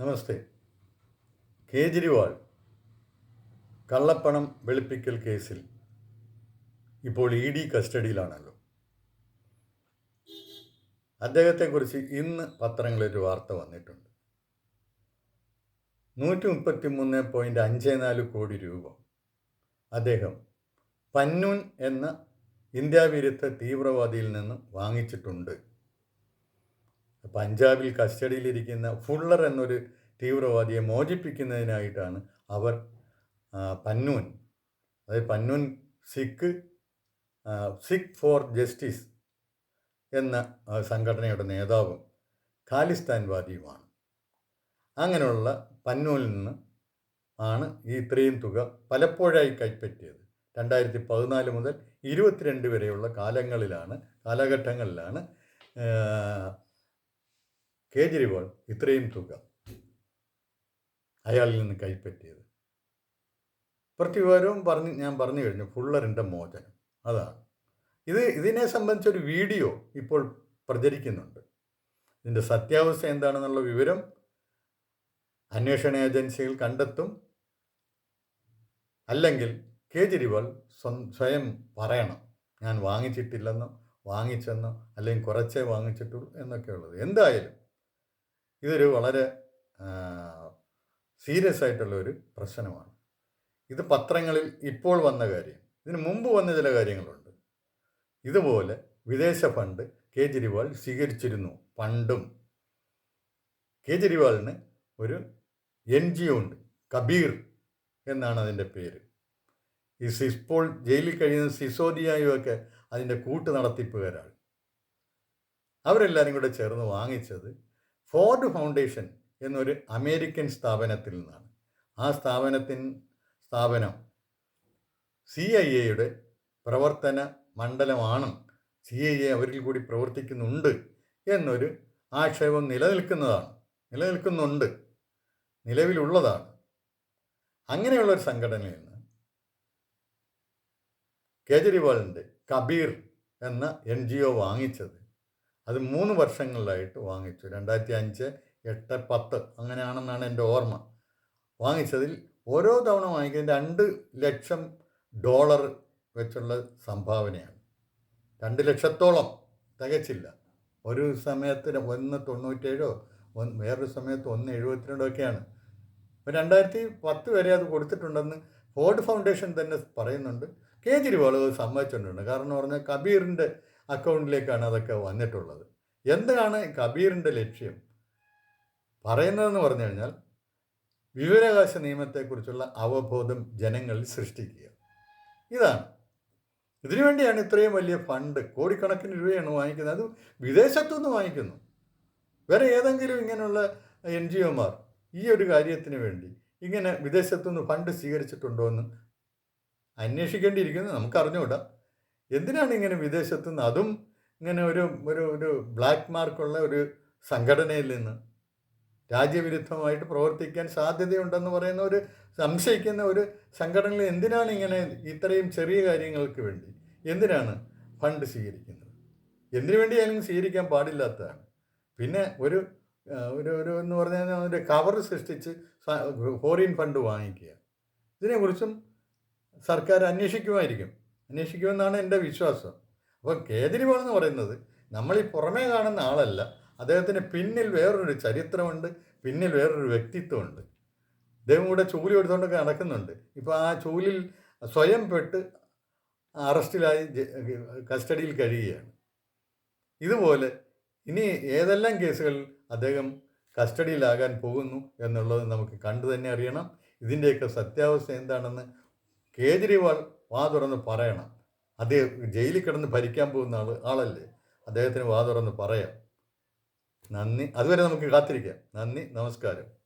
നമസ്തേ. കേജ്രിവാൾ കള്ളപ്പണം വെളുപ്പിക്കൽ കേസിൽ. ഇപ്പോൾ ഇ ഡി കസ്റ്റഡിയിലാണല്ലോ. അദ്ദേഹത്തെക്കുറിച്ച് ഇന്ന് പത്രങ്ങളിലൊരു വാർത്ത വന്നിട്ടുണ്ട്. നൂറ്റി മുപ്പത്തി മൂന്ന് പോയിന്റ് അഞ്ച് നാല് കോടി രൂപ. അദ്ദേഹം പന്നൂൻ എന്ന ഇന്ത്യാവിരുദ്ധ തീവ്രവാദിയിൽ നിന്ന് വാങ്ങിച്ചിട്ടുണ്ട്. പഞ്ചാബിൽ കസ്റ്റഡിയിലിരിക്കുന്ന ഫുള്ളർ എന്നൊരു തീവ്രവാദിയെ മോചിപ്പിക്കുന്നതിനായിട്ടാണ് അവർ പന്നൂൻ അതായത് പന്നൂൻ സിഖ് സിഖ് ഫോർ ജസ്റ്റിസ് എന്ന സംഘടനയുടെ നേതാവും ഖാലിസ്ഥാൻവാദിയുമാണ്. അങ്ങനെയുള്ള പന്നൂനിൽ നിന്ന് ആണ് ഈ ഇത്രയും തുക പലപ്പോഴായി കൈപ്പറ്റിയത്. രണ്ടായിരത്തി പതിനാല് മുതൽ ഇരുപത്തിരണ്ട് വരെയുള്ള കാലങ്ങളിലാണ് കാലഘട്ടങ്ങളിലാണ് കേജ്രിവാൾ ഇത്രയും തുക അയാളിൽ നിന്ന് കൈപ്പറ്റിയത്. പ്രതിവാരവും പറഞ്ഞ് ഞാൻ പറഞ്ഞു കഴിഞ്ഞു ഫുള്ളറിന്റെ മോചനം. അതാണ്. ഇത് ഇതിനെ സംബന്ധിച്ചൊരു വീഡിയോ ഇപ്പോൾ പ്രചരിക്കുന്നുണ്ട്. ഇതിന്റെ സത്യാവസ്ഥ എന്താണെന്നുള്ള വിവരം അന്വേഷണ ഏജൻസികൾ കണ്ടെത്തും. അല്ലെങ്കിൽ കേജ്രിവാൾ സ്വ- സ്വയം പറയണം ഞാൻ വാങ്ങിച്ചിട്ടില്ലെന്നോ വാങ്ങിച്ചെന്നോ അല്ലെങ്കിൽ കുറച്ചേ വാങ്ങിച്ചിട്ടുള്ളൂ എന്നൊക്കെ ഉള്ളത് എന്തായാലും ഇതൊരു വളരെ സീരിയസ് ആയിട്ടുള്ള ഒരു പ്രശ്നമാണ്. ഇത് പത്രങ്ങളിൽ ഇപ്പോൾ വന്ന കാര്യം. ഇതിന് മുമ്പ് വന്ന ചില കാര്യങ്ങളുണ്ട്. ഇതുപോലെ വിദേശ ഫണ്ട് കേജ്രിവാൾ സ്വീകരിച്ചിരുന്നു പണ്ടും. കേജ്രിവാളിന് ഒരു എൻ ജി ഒ ഉണ്ട് കബീർ എന്നാണ് അതിന്റെ പേര്. ഈ സിസ്പോൾ ജയിലിൽ കഴിയുന്ന സിസോദിയായും ഒക്കെ അതിന്റെ കൂട്ട് നടത്തിപ്പുകാരാണ് അവരെല്ലാവരും കൂടെ ചേർന്ന് വാങ്ങിച്ചത് ഫോർഡ് ഫൗണ്ടേഷൻ എന്നൊരു അമേരിക്കൻ സ്ഥാപനത്തിൽ നിന്നാണ്. ആ സ്ഥാപനത്തിൻ സ്ഥാപനം സി ഐ എയുടെ പ്രവർത്തന മണ്ഡലമാണ് സി ഐ എ അവരിൽ കൂടി പ്രവർത്തിക്കുന്നുണ്ട് എന്നൊരു ആക്ഷേപം നിലനിൽക്കുന്നതാണ്. നിലനിൽക്കുന്നുണ്ട്. നിലവിലുള്ളതാണ്. അങ്ങനെയുള്ള ഒരു സംഘടനയിൽ നിന്ന് കേജ്രിവാളിന്റെ കബീർ എന്ന എൻ ജി ഒ വാങ്ങിച്ചത് അത് മൂന്ന് വർഷങ്ങളിലായിട്ട് വാങ്ങിച്ചു. രണ്ടായിരത്തി അഞ്ച് എട്ട് പത്ത് അങ്ങനെയാണെന്നാണ് എന്റെ ഓർമ്മ. വാങ്ങിച്ചതിൽ ഓരോ തവണ വാങ്ങിക്കുന്നത് രണ്ട് ലക്ഷം ഡോളർ വെച്ചുള്ള സംഭാവനയാണ്. രണ്ട് ലക്ഷത്തോളം തികച്ചില്ല. ഒരു സമയത്ത് ഒന്ന് തൊണ്ണൂറ്റേഴോ ഒന്ന് വേറൊരു സമയത്ത് ഒന്ന് എഴുപത്തിരണ്ടോ ഒക്കെയാണ്. രണ്ടായിരത്തി പത്ത് വരെ അത് കൊടുത്തിട്ടുണ്ടെന്ന് ഫോർഡ് ഫൗണ്ടേഷൻ തന്നെ പറയുന്നുണ്ട്. കേജ്രിവാൾ അത് സമ്മതിച്ചിട്ടുണ്ട്. കാരണം പറഞ്ഞാൽ കബീറിന്റെ അക്കൗണ്ടിലേക്കാണ് അതൊക്കെ വന്നിട്ടുള്ളത്. എന്താണ് കബീറിന്റെ ലക്ഷ്യം? പറയുന്നതെന്ന് പറഞ്ഞു കഴിഞ്ഞാൽ വിവരാവകാശ നിയമത്തെക്കുറിച്ചുള്ള അവബോധം ജനങ്ങളിൽ സൃഷ്ടിക്കുക. ഇതാണ്. ഇതിനുവേണ്ടിയാണ് ഇത്രയും വലിയ ഫണ്ട് കോടിക്കണക്കിന് രൂപയാണ് വാങ്ങിക്കുന്നത്. അത് വിദേശത്തുനിന്ന് വാങ്ങിക്കുന്നു. വേറെ ഏതെങ്കിലും ഇങ്ങനെയുള്ള എൻ ജി ഒമാർ ഈ ഒരു കാര്യത്തിന് വേണ്ടി ഇങ്ങനെ വിദേശത്തുനിന്ന് ഫണ്ട് സ്വീകരിച്ചിട്ടുണ്ടോ എന്ന് അന്വേഷിക്കേണ്ടിയിരിക്കുന്നു. നമുക്ക് അറിഞ്ഞുകൂടാ. എന്തിനാണ് ഇങ്ങനെ വിദേശത്തു നിന്ന് അതും ഇങ്ങനെ ഒരു ഒരു ഒരു ബ്ലാക്ക് മാർക്കുള്ള ഒരു സംഘടനയിൽ നിന്ന് രാജ്യവിരുദ്ധമായിട്ട് പ്രവർത്തിക്കാൻ സാധ്യതയുണ്ടെന്ന് പറയുന്ന ഒരു സംശയിക്കുന്ന ഒരു സംഘടനയിൽ എന്തിനാണ് ഇങ്ങനെ ഇത്രയും ചെറിയ കാര്യങ്ങൾക്ക് വേണ്ടി? എന്തിനാണ് ഫണ്ട് സ്വീകരിക്കുന്നത്? എന്തിനു വേണ്ടിയാലും സ്വീകരിക്കാൻ പാടില്ലാത്തതാണ്. പിന്നെ ഒരു ഒരു ഒരു എന്ന് പറഞ്ഞാൽ ഒരു കവർ സൃഷ്ടിച്ച് ഫോറിൻ ഫണ്ട് വാങ്ങിക്കുക. ഇതിനെക്കുറിച്ചും സർക്കാർ അന്വേഷിക്കുമായിരിക്കും. അന്വേഷിക്കുമെന്നാണ് എന്റെ വിശ്വാസം. അപ്പോൾ കേജ്രിവാൾ എന്ന് പറയുന്നത് നമ്മൾ ഈ പുറമേ കാണുന്ന ആളല്ല. അദ്ദേഹത്തിന് പിന്നിൽ വേറൊരു ചരിത്രമുണ്ട് പിന്നിൽ വേറൊരു വ്യക്തിത്വമുണ്ട്. അദ്ദേഹം കൂടെ ചൂലി എടുത്തുകൊണ്ടൊക്കെ നടക്കുന്നുണ്ട്. ഇപ്പോൾ ആ ചൂലിൽ സ്വയം പെട്ട് അറസ്റ്റിലായി കസ്റ്റഡിയിൽ കഴിയുകയാണ്. ഇതുപോലെ ഇനി ഏതെല്ലാം കേസുകളിൽ അദ്ദേഹം കസ്റ്റഡിയിലാകാൻ പോകുന്നു എന്നുള്ളത് നമുക്ക് കണ്ടു തന്നെ അറിയണം. ഇതിന്റെയൊക്കെ സത്യാവസ്ഥ എന്താണെന്ന് കേജ്രിവാൾ വാ തുറന്ന് പറയണം. അദ്ദേഹം ജയിലിൽ കിടന്ന് ഭരിക്കാൻ പോകുന്ന ആൾ ആളല്ലേ? അദ്ദേഹത്തിന് വാ തുറന്ന് പറയാം. നന്ദി. അതുവരെ നമുക്ക് കാത്തിരിക്കാം. നന്ദി. നമസ്കാരം.